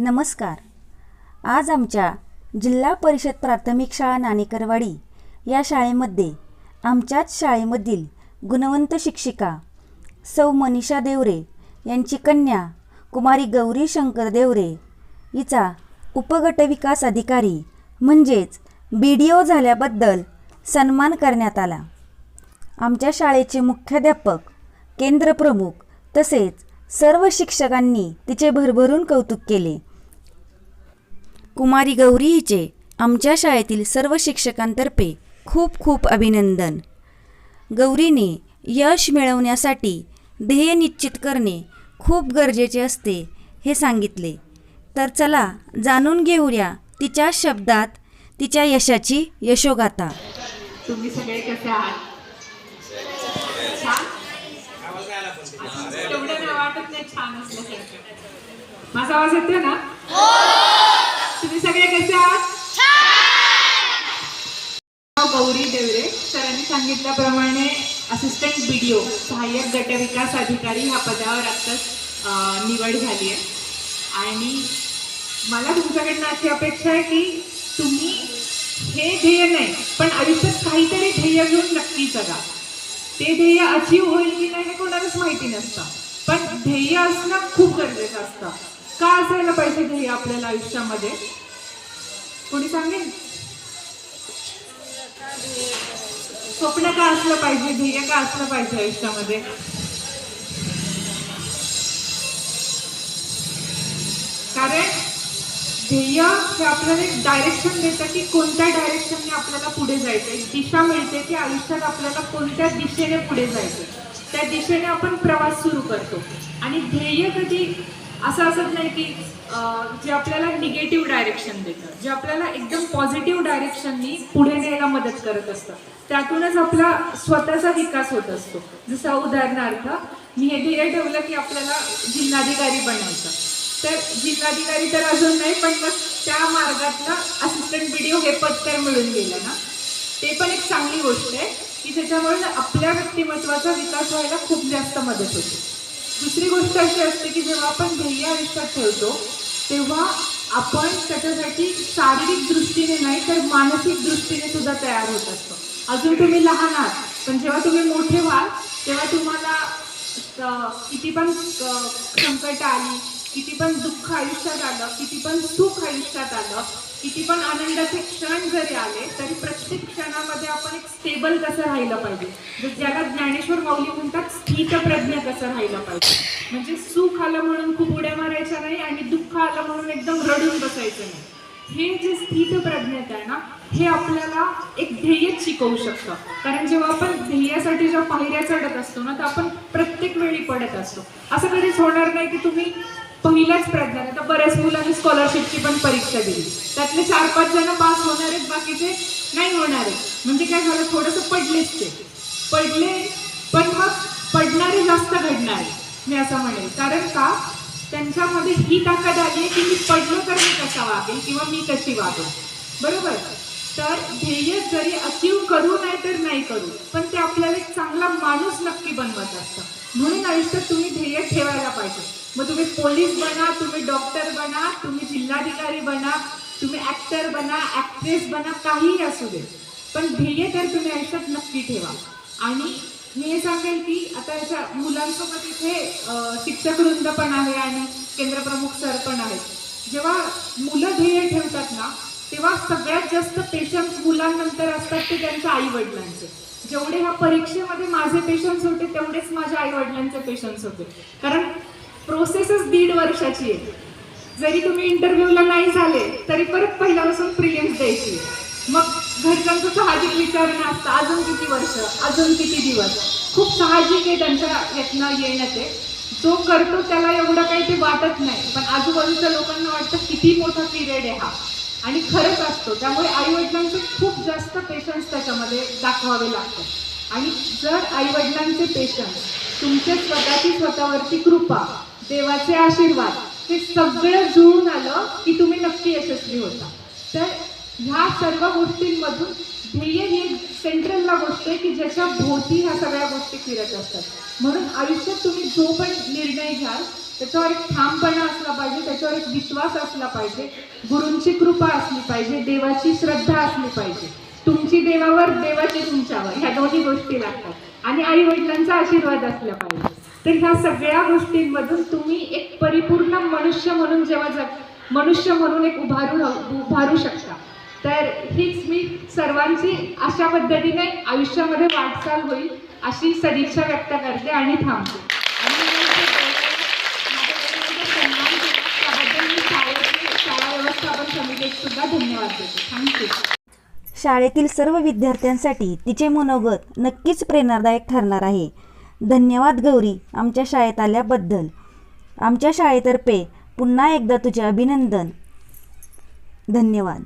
नमस्कार. आज आमच्या जिल्हा परिषद प्राथमिक शाळा नाणेकरवाडी या शाळेमध्ये आमच्याच शाळेमधील गुणवंत शिक्षिका सौ मनीषा देवरे यांची कन्या कुमारी गौरी शंकर देवरे हिचा उपगट विकास अधिकारी म्हणजेच बी डी ओ झाल्याबद्दल सन्मान करण्यात आला. आमच्या शाळेचे मुख्याध्यापक केंद्रप्रमुख तसेच सर्व शिक्षकांनी तिचे भरभरून कौतुक केले. कुमारी गौरी हिचे आमच्या शाळेतील सर्व शिक्षकांतर्फे खूप खूप अभिनंदन. गौरीने यश मिळवण्यासाठी ध्येय निश्चित करणे खूप गरजेचे असते हे सांगितले. तर चला जाणून घेऊया तिच्या शब्दात तिच्या यशाची यशोगाथा. तुम्ही सगळे कसे आहात? छान? तेवढं नाही वाटत नाही छान असल्यासारखं माझा आवाज येतोय ना? तुम्ही सगळे कसे आहात? हो, गौरी देवरे सरांनी सांगितल्याप्रमाणे असिस्टंट बीडीओ सहाय्यक गट विकास अधिकारी ह्या पदावर आत्ताच निवड झाली आहे. आणि मला तुमच्याकडनं अशी अपेक्षा आहे की तुम्ही हे ध्येय नाही पण आयुष्यात काहीतरी ध्येय घेऊन नक्की जगा. ते ध्येय अचीव होईल की नाही हे कोणालाच माहिती नसतं. पण ध्येय असणं खूप गरजेचं असतं. का असायला पाहिजे ध्येय आपल्याला आयुष्यामध्ये? कोणी सांगेल स्वप्न का असलं पाहिजे ध्येय का असलं पाहिजे आयुष्यामध्ये? कारण ध्येय हे आपल्याला एक डायरेक्शन देतं की कोणत्या डायरेक्शनने आपल्याला पुढे जायचं एक दिशा मिळते की आयुष्यात आपल्याला कोणत्या दिशेने पुढे जायचं त्या दिशेने आपण प्रवास सुरू करतो. आणि ध्येय कधी असं असत नाही की जे आपल्याला निगेटिव्ह डायरेक्शन देतं जे आपल्याला एकदम पॉझिटिव्ह डायरेक्शननी पुढे न्यायला मदत करत असतं. त्यातूनच आपला स्वतःचा विकास होत असतो. जसं उदाहरणार्थ मी हे ध्येय ठेवलं की आपल्याला जिल्हाधिकारी बनवायचं. तर जिल्हाधिकारी तर अजून नाही पण मग त्या मार्गातलं असिस्टंट व्हिडिओ हे पद तर मिळून गेलं ना. ते पण एक चांगली गोष्ट आहे की त्याच्यामुळे आपल्या व्यक्तिमत्वाचा विकास व्हायला खूप जास्त मदत होते. दुसरी गोष्ट अशी असते की जेव्हा आपण ध्येय आयुष्यात ठेवतो तेव्हा आपण त्याच्यासाठी शारीरिक दृष्टीने नाही तर मानसिक दृष्टीने सुद्धा तयार होत असतो. अजून तुम्ही लहान आहात पण जेव्हा तुम्ही मोठे व्हाल तेव्हा तुम्हाला किती पण संकट आली किती पण दुःख आयुष्यात आलं किती पण सुख आयुष्यात आलं किती पण आनंदाचे क्षण जरी आले तरी प्रत्येक क्षणामध्ये आपण एक स्टेबल कसं राहिलं पाहिजे? ज्याला ज्ञानेश्वर माऊली खायला पाहिजे. म्हणजे सुख आलं म्हणून खूप उड्या मारायच्या नाही आणि दुःख आलं म्हणून एकदम रडून बसायचं नाही. हे जे स्थित प्रज्ञता आहे ना हे आपल्याला एक ध्येयच शिकवू शकतं. कारण जेव्हा आपण ध्येयासाठी जेव्हा पायऱ्या चढत असतो ना तर आपण प्रत्येक वेळी पडत असतो. असं कधीच होणार नाही की तुम्ही पहिल्याच प्रज्ञा आता बऱ्याच मुलांनी स्कॉलरशिपची पण परीक्षा दिली. त्यातले चार पाच जण पास होणार आहेत बाकीचे नाही होणार आहेत. म्हणजे काय झालं थोडंसं पडलेच ते. पडले पण मग पडणारे जास्त घडणारे मी असं म्हणेन. कारण का? त्यांच्यामध्ये ही ताकद आली आहे की मी पडलो तर मी कसा वागेल किंवा मी कशी वागेल बरोबर? तर ध्येय जरी अचीव करू नाही तर नाही करू. पण ते आपल्याला एक चांगला माणूस नक्की बनवत असतं. म्हणून आयुष्यात तुम्ही ध्येय ठेवायला पाहिजे. मग तुम्ही पोलीस बना तुम्ही डॉक्टर बना तुम्ही जिल्हाधिकारी बना तुम्ही ॲक्टर बना ॲक्ट्रेस बना काहीही असू दे. पण ध्येय तर तुम्ही आयुष्यात नक्की ठेवा. आणि मी हे सांगेल की आता याच्या मुलांसोबत इथे शिक्षक वृंद पण आहे आणि केंद्रप्रमुख सर पण आहेत. जेव्हा मुलं ध्येय ठेवतात ना तेव्हा सगळ्यात जास्त पेशन्स मुलांनंतर असतात ते त्यांच्या आई वडिलांचे जेवढे ह्या परीक्षेमध्ये माझे पेशन्स होते तेवढेच माझ्या आई वडिलांचे पेशन्स होते. कारण प्रोसेसच दीड वर्षाची आहे जरी तुम्ही इंटरव्ह्यूला नाही झाले तरी परत पहिल्यापासून प्रिलिम्स द्यायची. मग घरच्यांचं साहजिक विचारणं असतं. अजून किती वर्ष? अजून किती दिवस? खूप साहजिक आहे त्यांच्या यातनं येण्याचे. जो करतो त्याला एवढं काही ते वाटत नाही. पण आजूबाजूच्या लोकांना वाटतं किती मोठा पिरियड आहे हा. आणि खरंच असतो. त्यामुळे आईवडिलांचं खूप जास्त पेशन्स त्याच्यामध्ये दाखवावे लागतात आणि जर आईवडिलांचे पेशन्स तुमचे स्वतःची स्वतःवरती कृपा देवाचे आशीर्वाद हे सगळं जुळून आलं की तुम्ही नक्की यशस्वी होता. तर ह्या सर्व गोष्टींमधून ध्येय हे सेंट्रलला गोष्ट आहे की ज्याच्या भोवती ह्या सगळ्या गोष्टी फिरत असतात. म्हणून आयुष्यात तुम्ही जो पण निर्णय घ्याल त्याच्यावर एक ठामपणा असला पाहिजे त्याच्यावर एक विश्वास असला पाहिजे गुरूंची कृपा असली पाहिजे देवाची श्रद्धा असली पाहिजे. तुमची देवावर देवाची तुमच्यावर ह्या दोन्ही गोष्टी लागतात. आणि आई वडिलांचा आशीर्वाद असला पाहिजे. तर ह्या सगळ्या गोष्टींमधून तुम्ही एक परिपूर्ण मनुष्य म्हणून जेव्हा जग मनुष्य म्हणून एक उभारू उभारू शकता. तर हीच मी सर्वांची अशा पद्धतीने आयुष्यामध्ये वाटचाल होईल अशी सदिच्छा व्यक्त करते आणि थांबते. शाळेतील सर्व विद्यार्थ्यांसाठी तिचे मनोगत नक्कीच प्रेरणादायक ठरणार आहे. धन्यवाद गौरी आमच्या शाळेत आल्याबद्दल. आमच्या शाळेतर्फे पुन्हा एकदा तुझे अभिनंदन. धन्यवाद.